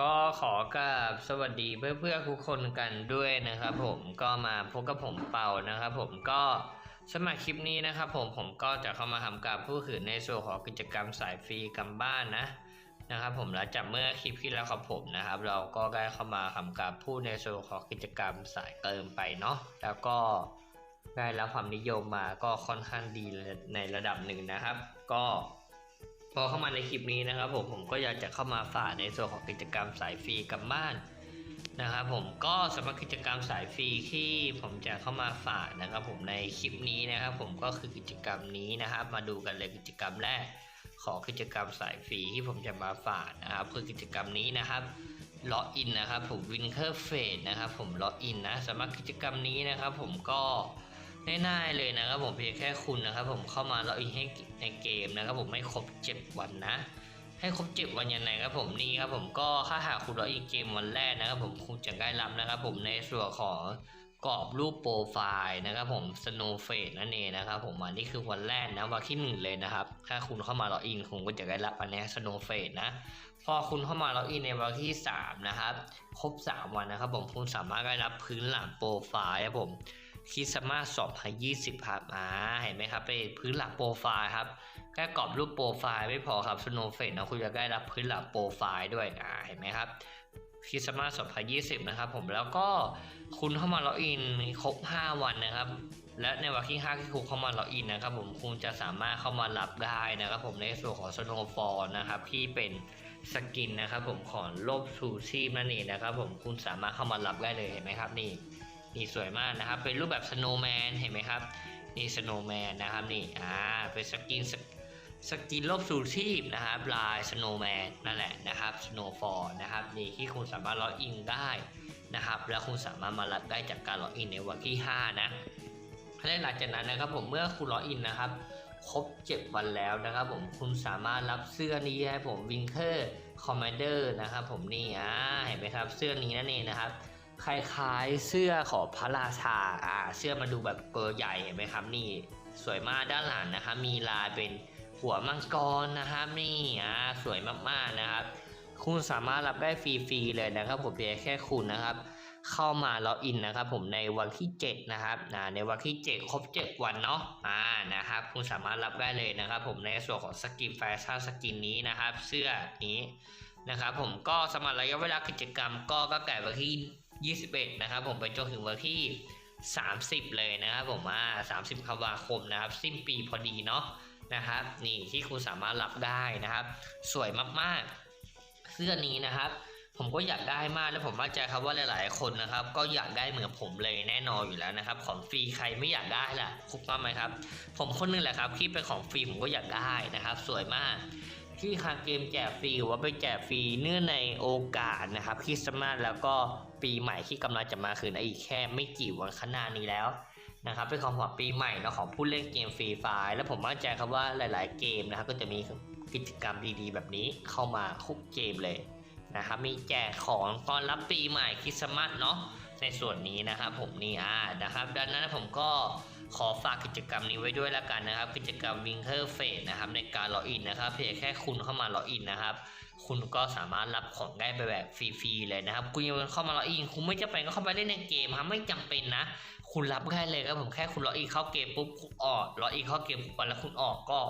ก็ขอกราบสวัสดีเพื่อนเพื่อนๆทุกคนกันด้วยนะครับผมก็มาพบกับผมเป่านะครับผมก็สมัครคลิปนี้นะครับผมผมก็จะเข้ามาทำการพูดถึงในส่วนของกิจกรรมสายฟรีกันบ้านนะนะครับผมหลังจากเมื่อคลิปที่แล้วครับผมนะครับ เราก็ได้เข้ามาทำการพูดในส่วนของกิจกรรมสายเติมไปเนาะแล้วก็ได้รับความนิยมมาก็ค่อนข้างดีในระดับหนึ่งนะครับ ก็ พอเข้ามาในคลิปนี้นะครับผมผมก็อยากจะเข้ามาฝากในส่วนของกิจกรรมสายฟรีกับบ้านนะครับผมก็สำหรับกิจกรรมสายฟรีที่ผมจะเข้ามาฝากนะครับ ผมในคลิปนี้นะครับ ผมก็คือกิจกรรมนี้นะครับ มาดูกันเลยกิจกรรมแรกของกิจกรรมสายฟรีที่ผมจะมาฝากนะครับคือกิจกรรมนี้นะครับล็อกอินนะครับผมวินเคอร์เฟสนะครับผมล็อกอินนะสำหรับกิจกรรมนี้นะครับ ผมก็ ง่ายๆเลยนะครับผมเพียงแค่คุณนะครับผมเข้ามาล็อกอินให้ในเกมนะครับผมไม่ครบ 7 วันนะ ให้ครบเจ็ดวันยังไงครับผมนี่ครับผมก็ถ้าหากคุณล็อกอินเกมวันแรกนะครับผมคุณจะได้รับนะครับผมในส่วนของกรอบรูปโปรไฟล์นะครับผม Snow f a c e นั่นเองนะครับผมอันนี้คือวันแรกนะวันที่หนึ่งเลยนะครับถ้าคุณเข้ามาล็อกอินคุณก็จะได้รับอันนี้ Snow f a c e นะพอคุณเข้ามาล็อกอินในวันที่ 3 นะครับ ครบ 3 วันนะครับผมคุณสามารถได้รับพื้นหลังโปรไฟล์ครับผม คริสต์มาส2020ครับอ่าเห็นไหมครับเป็นพื้นหลังโปรไฟล์ครับแค่กรอบรูปโปรไฟล์ไม่พอครับ Snow f a c e นะคุณจะได้รับพื้นหลังโปรไฟล์ด้วยอ่าเห็นไหมครับคริสต์มาส2020 นะครับผมแล้วก็คุณเข้ามาล็อกอินครบ 5 วันนะครับ และในวันที่ 5 ที่คุณเข้ามาล็อกอินนะครับผมคุณจะสามารถเข้ามารับได้นะครับ ผมในส่วนของ Snowfall นะครับที่เป็นสกินนะครับผมของโลบชูชีพนั่นเองนะครับ ผมคุณสามารถเข้ามารับได้เลยเห็นไหมครับนี่ นี่สวยมากนะครับ เป็นรูปแบบ Snowman เห็นไหมครับ นี่ Snowman นะครับนี่อ่าเป็นสกินสกสกินโลบสูชีพนะครับลาย Snowman นั่นแหละนะครับ Snowfall นะครับนี่ที่คุณสามารถล็อกอินได้นะครับ แล้วคุณสามารถมารับได้จากการล็อกอินในวันที่ 5 นะและหลังจากนั้นนะครับผมเมื่อคุณล็อกอินนะครับครบ 7 วันแล้วนะครับผมคุณสามารถรับเสื้อนี้ให้ผมวิงเคอร์คอมมานเดอร์นะครับผมนี่อ่าเห็นไหมครับเสื้อนี้นั่นเองนะครับ คล้ายๆเสื้อของพระราชาอ่าเสื้อมาดูแบบเกอใหญ่เห็นไหมครับนี่สวยมากด้านหลังนะครับมีลายเป็นหัวมังกรนะครับนี่อ่าสวยมากๆนะครับ คุณสามารถรับได้ฟรีๆเลยนะครับ ผมเพียงแค่คุณนะครับ เข้ามาล็อกอินนะครับ ผมในวันที่ 7 นะครับอ่าในวันที่ 7 ครบ 7 วันเนาะอ่านะครับ คุณสามารถรับได้เลยนะครับ ผมในส่วนของสกินแฟชั่นสกินนี้นะครับ เสื้อนี้นะครับ ผมก็สมัครระยะเวลากิจกรรมก็ก็ไก่วันที่ 21 นะครับผมไปจนถึงวันที่ 30 เลยนะครับผมอ่า30ธันวาคมนะครับ สิ้นปีพอดีเนาะนะครับ นี่ที่คุณสามารถรับได้นะครับ สวยมากๆ เสื้อนี้นะครับ ผมก็อยากได้มากแล้วผมมั่นใจครับว่าหลาย ๆ คนนะครับ ก็อยากได้เหมือนผมเลยแน่นอนอยู่แล้วนะครับ ของฟรีใครไม่อยากได้ล่ะคุกต้องไหมครับ ผมคนนึงแหละครับที่เป็นของฟรีผมก็อยากได้นะครับ สวยมาก ที่คางเกมแจกฟรีหรือว่าไปแจกฟรีเนื่องในโอกาสนะครับคริสต์มาสแล้วก็ปีใหม่ที่กำลังจะมาคืนในอีกแค่ไม่กี่วันข้างหน้านี้แล้วนะครับเป็นของขวัญปีใหม่นะของผู้เล่นเกมฟรีไฟล์แล้วผมมั่นใจครับว่าหลาย ๆ เกมนะครับก็จะมีกิจกรรมดีๆ แบบนี้เข้ามาคุกเกมเลยนะครับมีแจกของตอนรับปีใหม่คริสต์มาสเนาะในส่วนนี้นะครับผมนี่อ่านะครับดังนั้นผมก็ ขอฝากกิจกรรมนี้ไว้ด้วยแล้วกันนะครับ กิจกรรม Winter f a c e นะครับในการล็อกอินนะครับเพียงแค่คุณเข้ามาล็อกอินนะครับคุณก็สามารถรับของได้ไปแบบฟรีๆเลยนะครับ คุณยังเข้ามาล็อกอินคุณไม่จำเป็นก็เข้าไปเล่นในเกมครับไม่จำเป็นนะ คุณรับได้เลยครับผมแค่คุณล็อกอินเข้าเกมปุ๊บคุณออกล็อกอินเข้าเกมปุ๊บแล้วคุณออกก็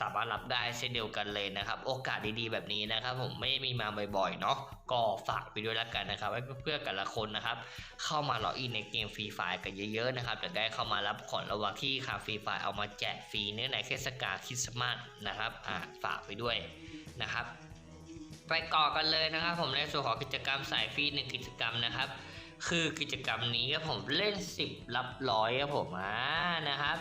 สามารถรับได้เช่นเดียวกันเลยนะครับ โอกาสดีๆแบบนี้นะครับ ผมไม่มีมาบ่อยๆเนาะก็ฝากไปด้วยแล้วกันนะครับให้เพื่อนๆแต่ละคนนะครับ เข้ามาล็อกอินในเกมฟรีไฟกันเยอะๆนะครับจะได้เข้ามารับของระหว่างที่คาฟรีไฟเอามาแจกฟรีเนื่องในเทศกาลคริสต์มาสนะครับอ่าฝากไปด้วยนะครับไปก่อกันเลยนะครับ ผมในส่วนของกิจกรรมสายฟรีหนึ่งกิจกรรมนะครับ คือกิจกรรมนี้ครับผมเล่น 10 รับร้อยครับผมอ่านะครับ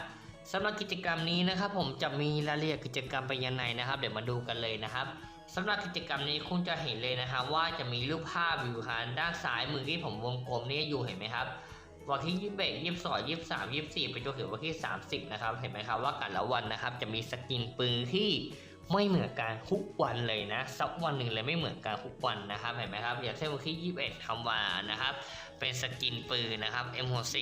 สำหรับกิจกรรมนี้นะครับ ผมจะมีรายละเอียดกิจกรรมไปยังไงนะครับ เดี๋ยวมาดูกันเลยนะครับสำหรับกิจกรรมนี้คุณจะเห็นเลยนะครับว่าจะมีรูปภาพอยู่ทางด้านซ้ายมือที่ผมวงกลมนี้อยู่เห็นไหมครับวันที่ยี่สิบเอ็ดยี่สิบสองยี่สิบสามยี่สิบสี่ไปจนถึงวันที่สามสิบนะครับเห็นไหมครับว่าแต่ละวันนะครับ จะมีสกินปืนที่ไม่เหมือนกันทุกวันเลยนะสักวันหนึ่งเลยไม่เหมือนกันทุกวันนะครับเห็นไหมครับอย่างเช่นวันที่ยี่สิบเอ็ดธันวานะครับ เป็นสกินปืนนะครับ M60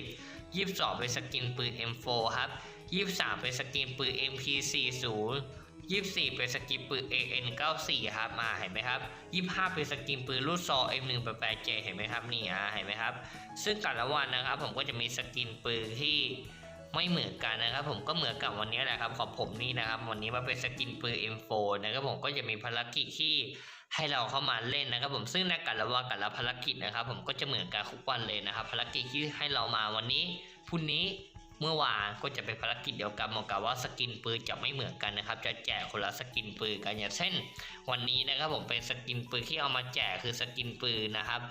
22 เป็นสกินปืน M4 ครับ 23 เป็นสกินปืน MP40 24 เป็นสกินปืน AN 94 ครับมาเห็นไหมครับ 25 เป็นสกินปืนรุ่นซอ M188J เห็นไหมครับนี่อะเห็นไหมครับ ซึ่งแต่ละวันนะครับ ผมก็จะมีสกินปืนที่ไม่เหมือนกันนะครับ ผมก็เหมือนกับวันนี้แหละครับ ของผมนี่นะครับ วันนี้มาเป็นสกินปืน M4 นะครับผมก็จะมีภารกิจที่ ให้เราเข้ามาเล่นนะครับ ผมซึ่งในแต่ละวันแต่ละภารกิจนะครับ ผมก็จะเหมือนกันทุกวันเลยนะครับ ภารกิจที่ให้เรามาวันนี้พรุ่งนี้เมื่อวานก็จะเป็นภารกิจเดียวกันเหมือนกับว่าสกินปืนจะไม่เหมือนกันนะครับ จะแจกคนละสกินปืนกันอย่างเช่นวันนี้นะครับผมเป็นสกินปืนที่เอามาแจกคือสกินปืนนะครับ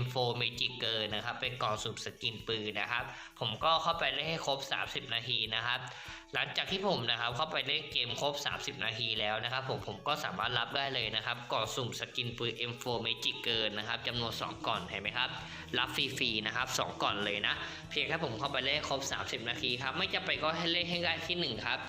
M4 Magic g i r นะครับเป็นกล่องสุ่มสกินปืนนะครับ ผมก็เข้าไปเล่นให้ครบ 30 นาทีนะครับ หลังจากที่ผมนะครับเข้าไปเล่นเกมครบ 30 นาทีแล้วนะครับ ผมผมก็สามารถรับได้เลยนะครับกล่องสุ่มสกินปืน M4 Magic g i r นะครับจำนวน 2ก่อนเห็นไหมครับ รับฟรีๆนะครับสองก่อนเลยนะ เพียงแค่ผมเข้าไปเล่นครบ 30 นาทีครับไม่จำเป็นก็ให้เล่นให้ได้ที่ 1 ครับ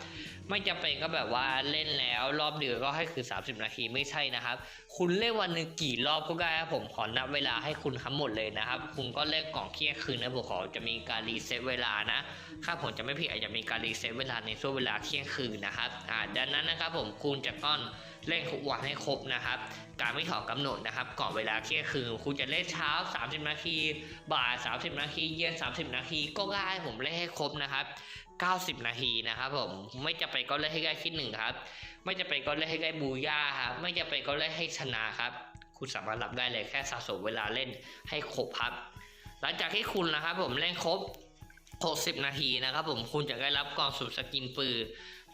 ไม่จำเป็นก็แบบว่าเล่นแล้วรอบเดียวก็ให้คือ 30 นาทีไม่ใช่นะครับ คุณเล่นวันหนึ่งกี่รอบก็ได้ครับผมขอนับเวลาให้คุณทั้งหมดเลยนะครับ คุณก็เล่นกล่องเที่ยงคืนนะผมขอจะมีการรีเซ็ตเวลานะถ้าผมจะไม่ผิดอาจจะมีการรีเซ็ตเวลาในช่วงเวลาเที่ยงคืนนะครับอ่าดังนั้นนะครับผมคุณจะต้องเล่นทุกวันให้ครบนะครับ การไม่ขอกำหนดนะครับก่อนเวลาเที่ยงคืนคุณจะเล่นเช้า 30 นาที บ่าย 30 นาที เย็น 30 นาที ก็ได้ผมเล่นให้ครบนะครับ 90 นาทีนะครับผมไม่จะไปก็เล่นให้ได้ที่หนึ่งครับ ไม่จะไปก็เล่นให้ได้บูย่าครับไม่จะไปก็เล่นให้ชนะครับ คุณสามารถรับได้เลยแค่สะสมเวลาเล่นให้ครบครับ หลังจากที่คุณนะครับผมเล่นครบ 60 นาทีนะครับผมคุณจะได้รับกล่องสุ่มสกินปืน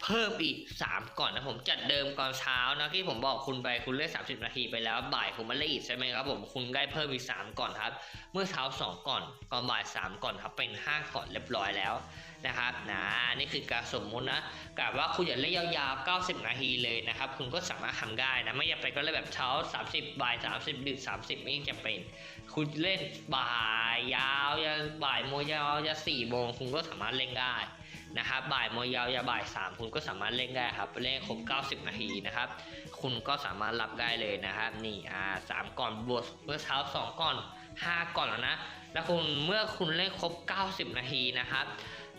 เพิ่มอีก 3 ก่อนนะผมจัดเดิมก่อนเช้านะที่ผมบอกคุณไปคุณเล่น30 นาทีไปแล้วบ่ายผมมาเล่นอีกใช่ไหมครับผมคุณได้เพิ่มอีก 3 ก่อนครับ เมื่อเช้า 2 ก่อนก่อนบ่าย 3 ก่อนครับเป็น 5 ก่อนเรียบร้อยแล้ว นะครับนะนี่คือการสมมุตินะกะว่าคุณอยากเล่นยาวๆ 90 นาทีเลยนะครับ คุณก็สามารถทำได้นะ ไม่จำเป็นก็เล่นแบบเช้า 30 บ่าย 30 ดึก 30 ไม่จำเป็น คุณเล่นบ่ายยาวยันบ่ายโมยาวยันสี่โมงคุณก็สามารถเล่นได้นะครับบ่ายโมยาวยันบ่ายสามคุณก็สามารถเล่นได้ครับเล่นครบ 90 นาทีนะครับ คุณก็สามารถรับได้เลยนะครับ นี่อ่าสามก่อนบวกเมื่อเช้าสองก่อนห้าก่อนแล้วนะ แล้วคุณเมื่อคุณเล่นครบ 90 นาทีนะครับ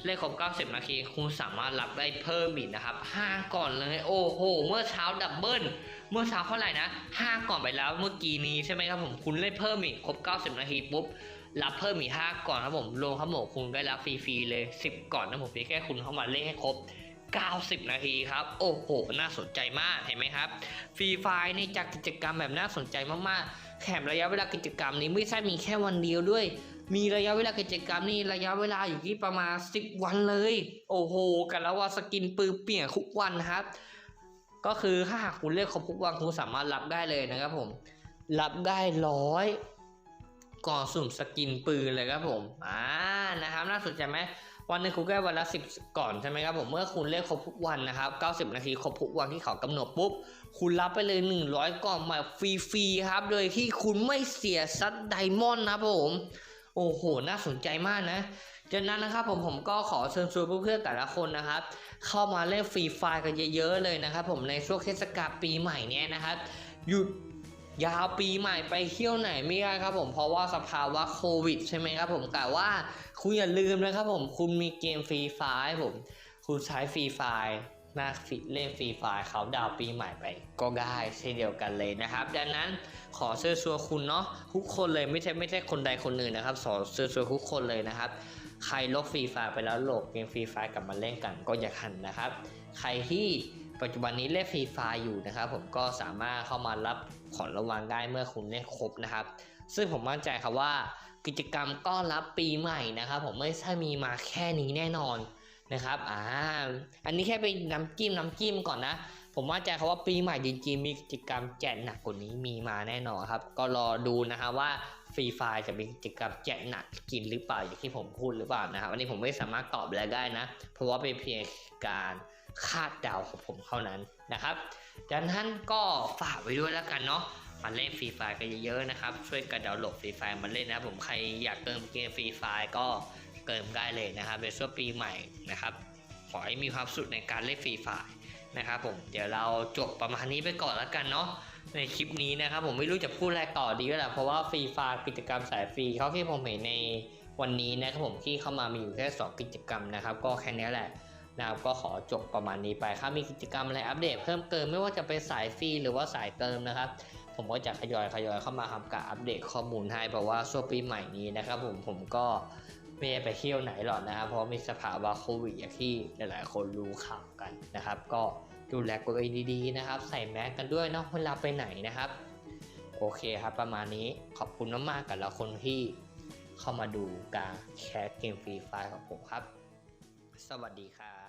เล่นครบ90 นาที คุณสามารถรับได้เพิ่มอีกนะครับ 5 ก่อนเลย โอ้โห เมื่อเช้าดับเบิลเมื่อเช้าเท่าไหร่นะ 5 ก่อนไปแล้วเมื่อกี้นี้ใช่ไหมครับผม คุณเล่นเพิ่มอีกครบ 90 นาทีปุ๊บ รับเพิ่มอีก 5 ก่อนครับผมรวมครับผมคุณได้รับฟรีๆเลย 10 ก่อนนะผมเพียงแค่คุณเข้ามาเล่นให้ครบ90 นาทีครับ โอ้โห น่าสนใจมากเห็นไหมครับ ฟรีไฟล์นี่จากกิจกรรมแบบน่าสนใจมากๆแถมระยะเวลากิจกรรมนี้ไม่ใช่มีแค่วันเดียวด้วย มีระยะเวลากิจกรรมนี่ระยะเวลาอยู่ที่ประมาณ 10 วันเลย โอ้โห กันแล้วว่าสกินปืนเปลี่ยนทุกวันครับ ก็คือถ้าหากคุณเลือกครบทุกวันคุณสามารถรับได้เลยนะครับผม รับได้ร้อยก่อนสุ่มสกินปืนเลยครับผม อ่า นะครับน่าสนใจไหมวันนึงคุณได้วันละสิบก่อนใช่ไหมครับผมเมื่อคุณเล่นครบทุกวันนะครับ 90 นาทีครบทุกวันที่เขากำหนดปุ๊บ คุณรับไปเลย 100 กล่องแบบฟรีๆครับ โดยที่คุณไม่เสียซัดไดมอนด์นะครับผม โอ้โห น่าสนใจมากนะจากนั้นนะครับผมผมก็ขอเชิญชวนเพื่อนๆแต่ละคนนะครับ เข้ามาเล่นฟรีไฟล์กันเยอะๆเลยนะครับผมในช่วงเทศกาลปีใหม่เนี้ยนะครับหยุดยาวปีใหม่ไปเที่ยวไหนไม่ได้ครับผมเพราะว่าสภาวะโควิดใช่ไหมครับผมแต่ว่าคุณอย่าลืมนะครับผมคุณมีเกมฟรีไฟล์ผม คุณใช้ฟรีไฟ ล์มาฟิเล่นฟรีไฟล์เขาดาวปีใหม่ไปก็ได้เช่นเดียวกันเลยนะครับ ดังนั้นขอเชิญชวนคุณเนาะทุกคนเลยไม่ใช่ไม่ใช่คนใดคนหนึ่งนะครับขอเชิญชวนทุกคนเลยนะครับ ใครลบฟรีไฟล์ไปแล้วโหลดเกมฟรีไฟล์กลับมาเล่นกันก็อย่าคันนะครับ ใครที่ปัจจุบันนี้เล่นฟรีไฟล์อยู่นะครับ ผมก็สามารถเข้ามารับของรางวัลได้เมื่อคุณเล่นครบนะครับ ซึ่งผมมั่นใจครับว่ากิจกรรมต้อนรับปีใหม่นะครับ ผมไม่ใช่มีมาแค่นี้แน่นอน นะครับอ่าอันนี้แค่เป็นน้ำจิ้มน้ำจิ้มก่อนนะ ผมมั่นใจครับว่าปีใหม่จริงๆมีกิจกรรมแจกหนักกว่านี้มีมาแน่นอนครับ ก็รอดูนะครับว่าฟรีไฟจะมีกิจกรรมแจกหนักกินหรือเปล่าอย่างที่ผมพูดหรือเปล่านะครับอันนี้ผมไม่สามารถตอบอะไรได้นะ เพราะว่าเป็นเพียงการคาดเดาของผมเท่านั้นนะครับดังนั้นก็ฝากไว้ด้วยแล้วกันเนาะมาเล่นฟรีไฟกันเยอะๆนะครับ ช่วยกันดาวน์โหลดฟรีไฟมาเล่นนะผมใครอยากเติมเกมฟรีไฟก็ เติมได้เลยนะครับในช่วงปีใหม่นะครับขอให้มีความสุขในการเล่นฟรีไฟล์นะครับผมเดี๋ยวเราจบประมาณนี้ไปก่อนแล้วกันเนาะในคลิปนี้นะครับผมไม่รู้จะพูดอะไรต่อดีก็แหละเพราะว่าฟรีไฟล์กิจกรรมสายฟรีเขาที่ผมเห็นในวันนี้นะครับผมที่เข้ามามีอยู่แค่สองกิจกรรมนะครับก็แค่นี้แหละนะครับก็ขอจบประมาณนี้ไปครับมีกิจกรรมอะไรอัปเดตเพิ่มเติมไม่ว่าจะเป็นสายฟรีหรือว่าสายเติมนะครับ ผมก็จะทยอยทยอยเข้ามาทำการอัปเดตข้อมูลให้เพราะว่าช่วงปีใหม่นี้นะครับผมผมก็ ไม่ได้ไปเที่ยวไหนหรอกนะครับ เพราะมีสภาวะโควิดอย่างที่หลายๆ คนรู้ข่าวกันนะครับ ก็ดูแลตัวเองดีๆนะครับ ใส่แมสกันด้วยเนาะเวลาไปไหนนะครับ โอเคครับประมาณนี้ขอบคุณมากๆกับละคนที่เข้ามาดูการแคสเกมฟรีไฟของผมครับ สวัสดีครับ